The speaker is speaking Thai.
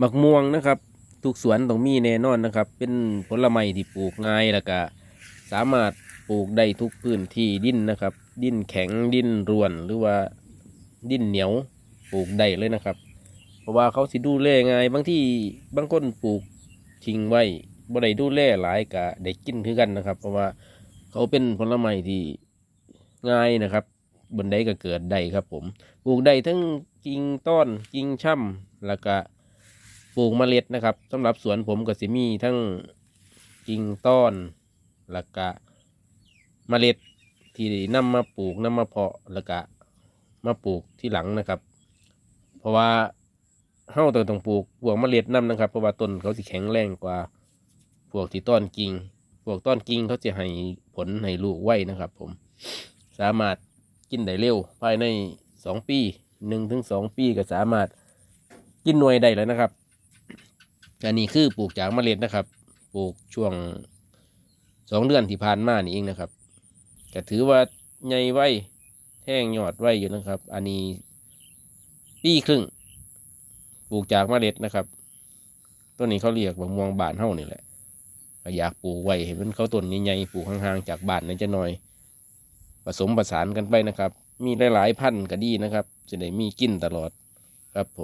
บักม่วงนะครับ ทุกสวนต้องมีแน่นอนนะครับ เป็นผลไม้ที่ปลูกง่ายแล้วก็สามารถปลูกได้ทุกพื้นที่ดินนะครับ ดินแข็งดินร่วนหรือว่าดินเหนียวปลูกได้เลยนะครับ เพราะว่าเขาสิดูแลง่ายบางที่บางคนปลูกทิ้งไว้บ่ได้ดูแลหลายกะได้กินคือกันนะครับ เพราะว่าเขาเป็นผลไม้ที่ง่ายนะครับบนใดก็เกิดได้ครับผม ปลูกได้ทั้งกิ่งต้นกิ่งช่ำแล้วก็ ปลูกเมล็ดนะครับสำหรับสวนผมก็สิมีทั้งกิ่งต้นแล้วก็เมล็ดที่นำมาปลูกนำมาเพาะแล้วก็มาปลูกที่หลังนะครับ เพราะว่าเฮาต้องต้องปลูกพวกเมล็ดนำนะครับ เพราะว่าต้นเขาสิแข็งแรงกว่า พวกที่ต้นกิ่งพวกต้นกิ่งเขาจะให้ผลให้ลูกไว้นะครับ ผม สามารถกินได้เร็วภายในสองปีหนึ่งถึงสองปีก็สามารถกินหน่วยได้แล้วนะครับ อันนี้คือปลูกจากเมล็ดนะครับ ปลูกช่วงสองเดือนที่ผ่านมานี่เองนะครับก็ถือว่าใหญ่ไว้แท่งยอดไว้อยู่นะครับ อันนี้ปีครึ่ง ปลูกจากเมล็ดนะครับต้นนี้เขาเรียกว่าม่วงบานเฮ้านี่แหละอยากปลูกไว้เห็นมันเขาต้นใหญ่ๆปลูกห่างๆจากบานนั่นจะหน่อย ผสมผสานกันไปนะครับ มีหลายๆพันธุ์ก็ดีนะครับจะได้มีกินตลอดครับผม